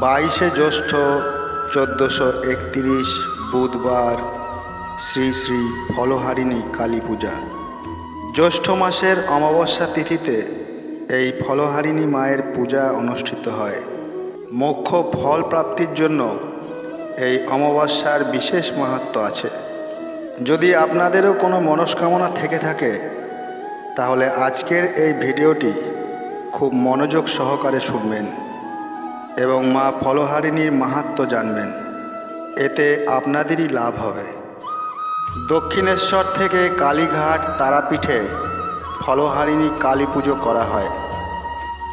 বাইশে জ্যৈষ্ঠ চোদ্দোশো একত্রিশ বুধবার শ্রী শ্রী ফলহারিণী কালী পূজা। জ্যৈষ্ঠ মাসের অমাবস্যা তিথিতে এই ফলহারিণী মায়ের পূজা অনুষ্ঠিত হয়। মোক্ষ ফল প্রাপ্তির জন্য এই অমাবস্যার বিশেষ মাহাত্ম্য আছে। যদি আপনাদেরও কোনো মনস্কামনা থেকে থাকে, তাহলে আজকের এই ভিডিওটি খুব মনোযোগ সহকারে শুনবেন। এবং মা ফলহারিণীর মাহাত্ম্য জানবেন। এতে আপনাদেরই লাভ হবে। দক্ষিণেশ্বর থেকে কালীঘাট তারাপীঠে ফলহারিণী কালী পুজো করা হয়।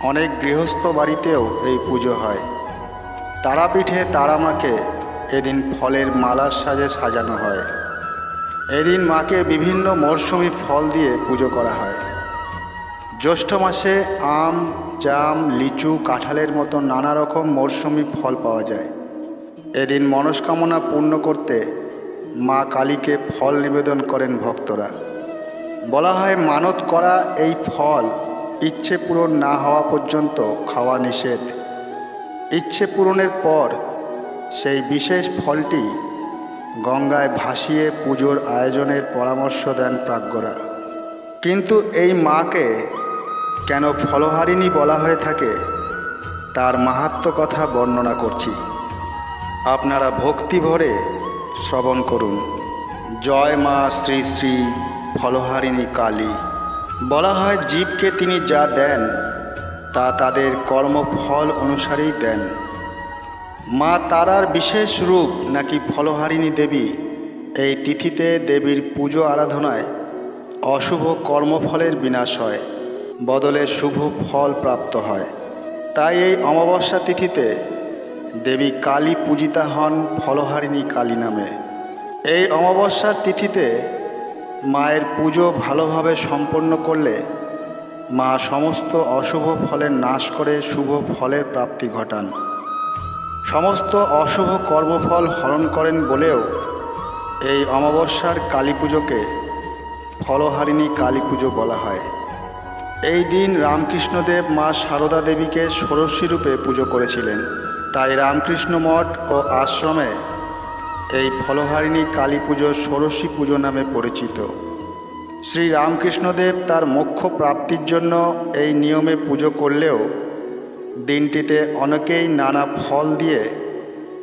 অনেক গৃহস্থ বাড়িতেও এই পুজো হয়। তারাপীঠে তারামাকে এদিন ফলের মালার সাজে সাজানো হয়। এদিন মাকে বিভিন্ন মরশুমি ফল দিয়ে পুজো করা হয়। জ্যৈষ্ঠ মাসে আম, জাম, লিচু, কাঁঠালের মতো নানা রকম মরশুমি ফল পাওয়া যায়। এদিন মনস্কামনা পূর্ণ করতে মা কালীকে ফল নিবেদন করেন ভক্তরা। বলা হয়, মানত করা এই ফল ইচ্ছে পূরণ না হওয়া পর্যন্ত খাওয়া নিষেধ। ইচ্ছে পূরণের পর সেই বিশেষ ফলটি গঙ্গায় ভাসিয়ে পুজোর আয়োজনের পরামর্শ দেন প্রাজ্ঞরা। কিন্তু এই মাকে কেন ফলহারিণী বলা হয়ে থাকে? তার মাহাত্ম কথা বর্ণনা করছি। আপনারা ভক্তি ভরে শ্রবণ করুন। জয় মা শ্রী শ্রী ফলহারিণী কালী। বলা হয় জীবকে তিনি যা দেন, তা তাদের কর্মফল অনুসারেই দেন। মা তারার বিশেষ রূপ নাকি ফলহারিণী দেবী, এই তিথিতে দেবীর পুজো আরাধনায় অশুভ কর্মফলের বিনাশ হয়। বদলে শুভ ফল প্রাপ্ত হয়। তাই এই অমাবস্যা তিথিতে দেবী কালী পূজিতা হন ফলহারিণী কালী নামে। এই অমাবস্যার তিথিতে মায়ের পুজো ভালোভাবে সম্পন্ন করলে মা সমস্ত অশুভ ফলের নাশ করে শুভ ফলের প্রাপ্তি ঘটান। সমস্ত অশুভ কর্মফল হরণ করেন বলেও এই অমাবস্যার কালী পুজোকে ফলহারিণী কালী পুজো বলা হয়। এই দিন রামকৃষ্ণদেব মা সারদা দেবীকে ষোড়শী রূপে পুজো করেছিলেন। তাই রামকৃষ্ণ মঠ ও আশ্রমে এই ফলহারিণী কালী পুজো ষোড়শী পুজো নামে পরিচিত। শ্রী রামকৃষ্ণদেব তার মোক্ষ প্রাপ্তির জন্য এই নিয়মে পুজো করলেও দিনটিতে অনেকেই নানা ফল দিয়ে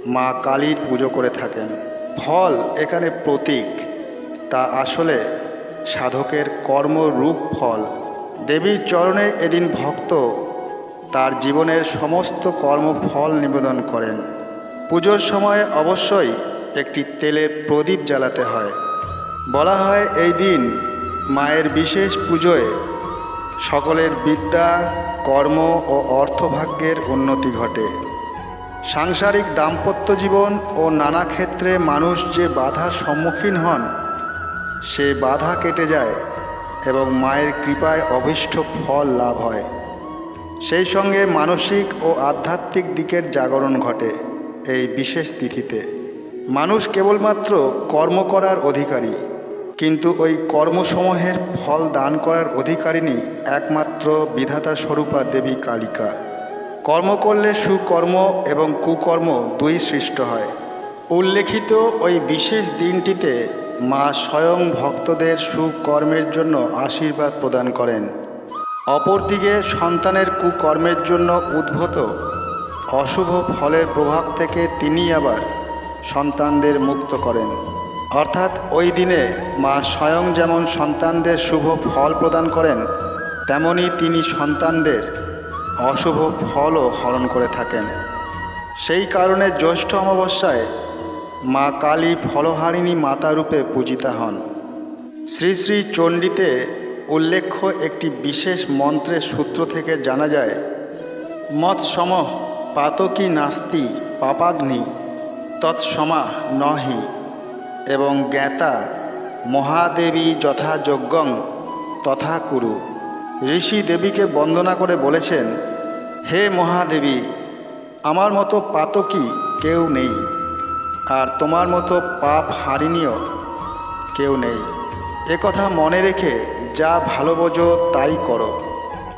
মা কালীর পুজো করে থাকেন। ফল এখানে প্রতীক, তা আসলে সাধকের কর্মরূপ ফল। দেবীর চরণে এদিন ভক্ত তার জীবনের সমস্ত কর্মফল নিবেদন করেন। পুজোর সময় অবশ্যই একটি তেলের প্রদীপ জ্বালাতে হয়। বলা হয় এই দিন মায়ের বিশেষ পুজোয় সকলের বিদ্যা, কর্ম ও অর্থভাগ্যের উন্নতি ঘটে। সাংসারিক দাম্পত্য জীবন ও নানা ক্ষেত্রে মানুষ যে বাধার সম্মুখীন হন, সে বাধা কেটে যায়। এবং মায়ের কৃপায় অভীষ্ট ফল লাভ হয়। সেই সঙ্গে মানসিক ও আধ্যাত্মিক দিকের জাগরণ ঘটে এই বিশেষ তিথিতে। মানুষ কেবলমাত্র কর্ম করার অধিকারী, কিন্তু ওই কর্মসমূহের ফল দান করার অধিকারিণী একমাত্র বিধাতা স্বরূপা দেবী কালিকা। কর্ম করলে সুকর্ম এবং কুকর্ম দুই সৃষ্ট হয়। উল্লেখিত ওই বিশেষ দিনটিতে মা স্বয়ং ভক্তদের সুকর্মের জন্য আশীর্বাদ প্রদান করেন। অপরদিকে সন্তানের কুকর্মের জন্য উদ্ভূত অশুভ ফলের প্রভাব থেকে তিনি আবার সন্তানদের মুক্ত করেন। অর্থাৎ ওই দিনে মা স্বয়ং যেমন সন্তানদের শুভ ফল প্রদান করেন, তেমনি তিনি সন্তানদের অশুভ ফলও হরণ করে থাকেন। সেই কারণে জ্যৈষ্ঠ অমাবস্যায় মা কালী ফলহারিণী মাতা রূপে পূজিতা হন। শ্রী শ্রী চণ্ডীতে উল্লেখ্য একটি বিশেষ মন্ত্রের সূত্র থেকে জানা যায় মৎসম পাতকি নাস্তি পাপাগ্নি তৎসমা নহি এবং জ্ঞাতা মহাদেবী যথাযোগ্যং তথা কুরু। ঋষি দেবীকে বন্দনা করে বলেছেন, হে মহাদেবী, আমার মতো পাতকী কেউ নেই। আর তোমার মতো পাপ হারিনিও কেউ নেই। একথা মনে রেখে যা ভালো বোঝো তাই করো।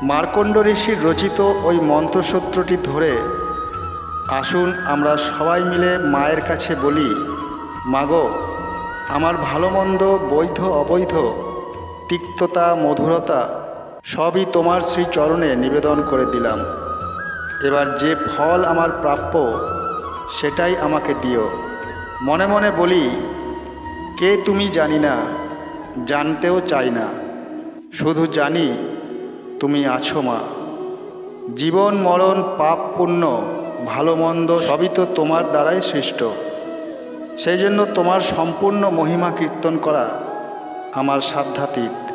মার্কণ্ড ঋষির রচিত ওই মন্ত্রসূত্রটি ধরে আসুন আমরা সবাই মিলে মায়ের কাছে বলি, মাগো, আমার ভালো মন্দ, বৈধ, অবৈধ, তিক্ততা, মধুরতা সবই তোমার শ্রীচরণে নিবেদন করে দিলাম। এবার যে ফল আমার প্রাপ্য সেটাই আমাকে দিও। মনে মনে বলি, কে তুমি জানি না, জানতেও চাই না। শুধু জানি তুমি আছো মা। জীবন, মরণ, পাপ, পুণ্য, ভালো, মন্দ, সবই তো তোমার দ্বারাই সৃষ্ট। সেই জন্য তোমার সম্পূর্ণ মহিমা কীর্তন করা আমার সাধ্যাতীত।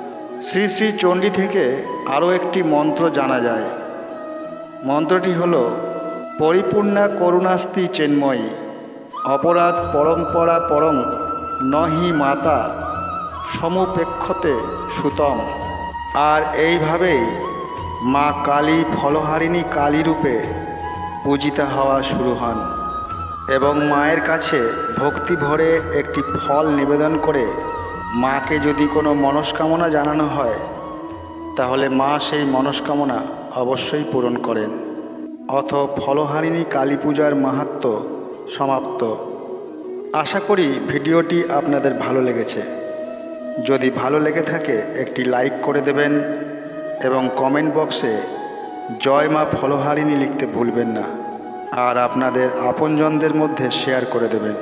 শ্রী শ্রী চণ্ডী থেকে আরও একটি মন্ত্র জানা যায়। মন্ত্রটি হল, পরিপূর্ণা করুণাস্তি চেন্ময়ী। অপরাধ পরম্পরা পরং নহি মাতা, সমুপেক্ষতে সুতম। আর এইভাবেই মা কালী ফলহারিণী কালী রূপে পূজিতা হওয়া শুরু হন এবং মায়ের কাছে ভক্তি ভরে একটি ফল নিবেদন করে মাকে যদি কোনো মনস্কামনা জানানো হয়, তাহলে মা সেই মনস্কামনা অবশ্যই পূরণ করেন। অথ ফলহারিণী কালী পূজার মাহাত্ম সমাপ্ত। আশা করি ভিডিওটি আপনাদের ভালো লেগেছে। যদি ভালো লেগে থাকে, একটি লাইক করে দেবেন এবং কমেন্ট বক্সে জয় মা ফলহারিণী লিখতে ভুলবেন না। আর আপনাদের আপনজনদের মধ্যে শেয়ার করে দেবেন।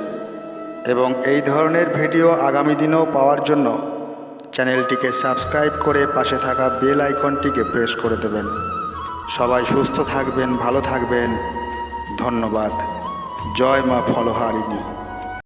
এবং এই ধরনের ভিডিও আগামী দিনেও পাওয়ার জন্য চ্যানেলটিকে সাবস্ক্রাইব করে পাশে থাকা বেল আইকনটিকে প্রেস করে দেবেন। সবাই সুস্থ থাকবেন, ভালো থাকবেন। ধন্যবাদ। জয় মা ফলহারিণী।